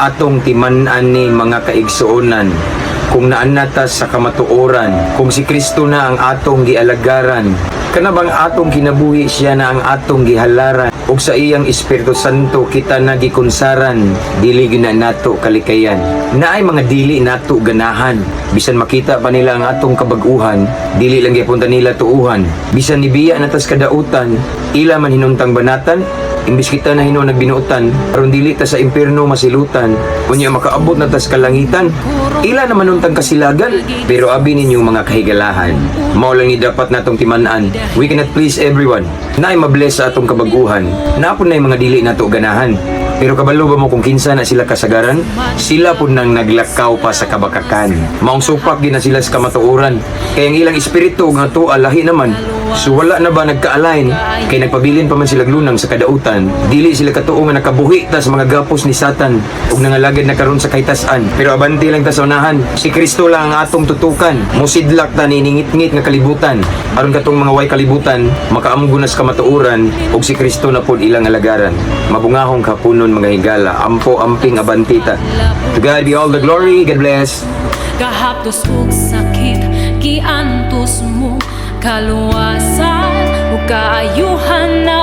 atong timan-an ni mga kaigsuonan kung naan nata sa kamatuoran, kung si Kristo na ang atong gialagaran, kana bang atong kinabuhi siya na ang atong gihalaran, ug sa iyang Espiritu Santo kita na gikunsaran, dili na nato kalikayan. Naay mga dili nato ganahan, bisan makita pa nila ang atong kabaguhan, dili lang gyapon ta nila tuuhan. Bisan nibiya natas kadautan, ila man hinuntang banatan, Imbis kita na hino nagbinuotan, aron dili ta sa impierno masilutan, kunya makaabot na tas kalangitan. Ila naman nuntang kasilagan, pero abi ninyo mga kahigalahan. Mao lang ni dapat natong timan-an. We cannot please everyone. Naay mabless sa atong kabaguhan. Napon na mga dili nato ganahan. Pero kabalo ba mo kung kinsa na sila kasagaran? Sila po nang naglakaw pa sa kabakakan. Maong supak gina sila sa kamatuoran. Kaya ang ilang espiritu nga to alahi naman. So wala na ba nagka-align? Kay nagpabilin pa man sila glunang sa kadautan. Dili sila katuo nga nakabuhi ta sa mga gapos ni Satan ug nangalagad na karon sa kaitasan. Pero abanti lang ta sa unahan. Si Kristo lang ang atong tutukan. Musidlak ta ni ningit-ngit nga kalibutan. Aron katong mga way kalibutan, makaamgunas kamatuoran ug si Kristo na pod ilang alagaran. Mabungahong kapunon mga higala. Ampo amping abantita. To God be all the glory. God bless. Kahaptos ug sakit Giantos mo Kaluwasan ug kaayuhan na